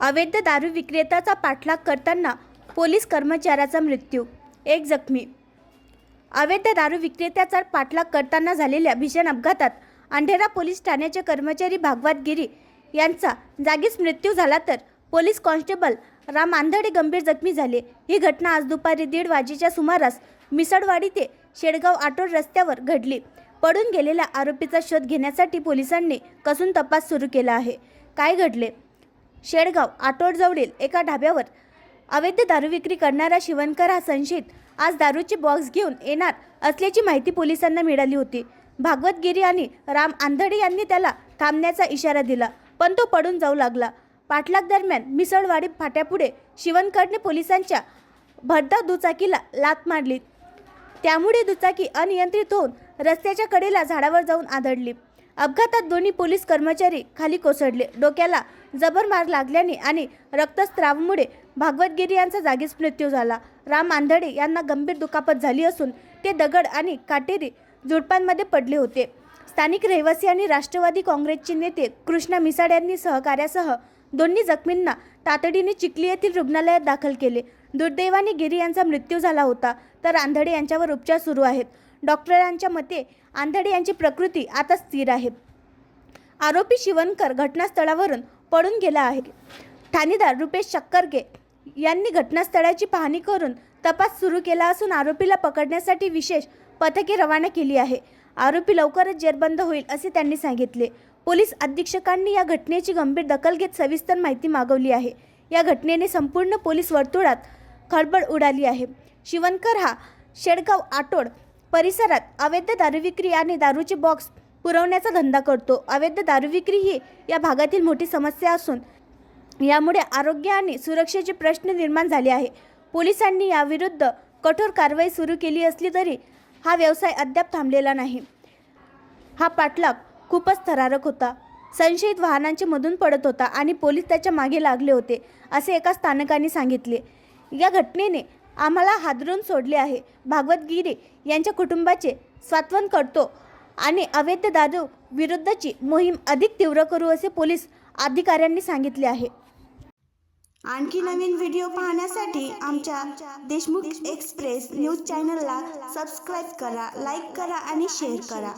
अवैध दारू विक्रेत्याचा पाठलाग करताना पोलीस कर्मचाऱ्याचा मृत्यू एक जखमी. अवैध दारू विक्रेत्याचा पाठलाग करताना झालेल्या भीषण अपघातात अंढेरा पोलीस ठाण्याचे कर्मचारी भागवत गिरी यांचा जागीच मृत्यू झाला तर पोलीस कॉन्स्टेबल राम आंधळे गंभीर जखमी झाले. ही घटना आज दुपारी दीड वाजेच्या सुमारास मिसळवाडी ते शेडगाव आटोड रस्त्यावर घडली. पडून गेलेल्या आरोपीचा शोध घेण्यासाठी पोलिसांनी कसून तपास सुरू केला आहे. काय घडले? शेडगाव आटोडजवळील एका ढाब्यावर अवैध दारू विक्री करणारा शिवणकर हा संशयित आज दारूचे बॉक्स घेऊन येणार असल्याची माहिती पोलिसांना मिळाली होती. भागवत गिरी आणि राम आंधळे यांनी त्याला थांबण्याचा इशारा दिला पण तो पडून जाऊ लागला. पाठलाग दरम्यान मिसळवाडी फाट्यापुढे शिवणकरने पोलिसांच्या भरधाव दुचाकीला लात मारली. त्यामुळे दुचाकी अनियंत्रित होऊन रस्त्याच्या कडेला झाडावर जाऊन आदळली. अपघातात दोन्ही पोलीस कर्मचारी खाली कोसळले. डोक्याला जबर मार लागल्याने आणि रक्तस्रावामुळे भागवतगिरी यांचा जागीच मृत्यू झाला. राम आंधळे यांना गंभीर दुखापत झाली असून ते दगड आणि काटेरी झुडपांमध्ये पडले होते. स्थानिक रहिवासी आणि राष्ट्रवादी काँग्रेसचे नेते कृष्णा मिसाड यांनी सहकार्यासह दोन्ही जखमींना तातडीने चिखली येथील रुग्णालयात दाखल केले. दुर्दैवाने गिरी यांचा मृत्यू झाला होता तर आंधळे यांच्यावर उपचार सुरू आहेत. डॉक्टरांच्या मते आंधळे यांची प्रकृती आता स्थिर आहे. आरोपी शिवणकर घटनास्थळावरून पळून गेला आहे. ठाणेदार रुपेश शक्करगे यांनी घटनास्थळाची पाहणी करून तपास सुरू केला असून आरोपीला पकडण्यासाठी विशेष पथके रवाना केली आहे. आरोपी लवकरच जेरबंद होईल असे त्यांनी सांगितले. पोलीस अधीक्षकांनी या घटनेची गंभीर दखल घेत सविस्तर माहिती मागवली आहे. या घटनेने संपूर्ण पोलीस वर्तुळात खळबळ उडाली आहे. शिवनकर हा शेडगाव आटोड परिसरात अवैध दारू विक्री आणि दारूचे बॉक्स पुरवण्याचा धंदा करतो. अवैध दारू विक्री ही या भागातील मोठी समस्या असून यामुळे आरोग्य आणि सुरक्षेचे प्रश्न निर्माण झाले आहे. पोलिसांनी याविरुद्ध कठोर कारवाई सुरू केली असली तरी हा व्यवसाय अद्याप थांबलेला नाही. हा पाठलाग खूपच थरारक होता. संशयित वाहनांचे मधून पडत होता आणि पोलीस त्याच्यामागे लागले होते असे एका स्थानकाने सांगितले. या घटनेने आम्हाला हादरून सोडले आहे. भागवत गिरे यांच्या कुटुंबाचे स्वात्वन करतो आणि अवैध दारू विरुद्धची मोहीम अधिक तीव्र करू असे पोलीस अधिकाऱ्यांनी सांगितले आहे. आणखी नवीन व्हिडिओ पाहण्यासाठी आमच्या देशमुख एक्सप्रेस न्यूज चॅनलला सबस्क्राईब करा लाईक करा आणि शेअर करा.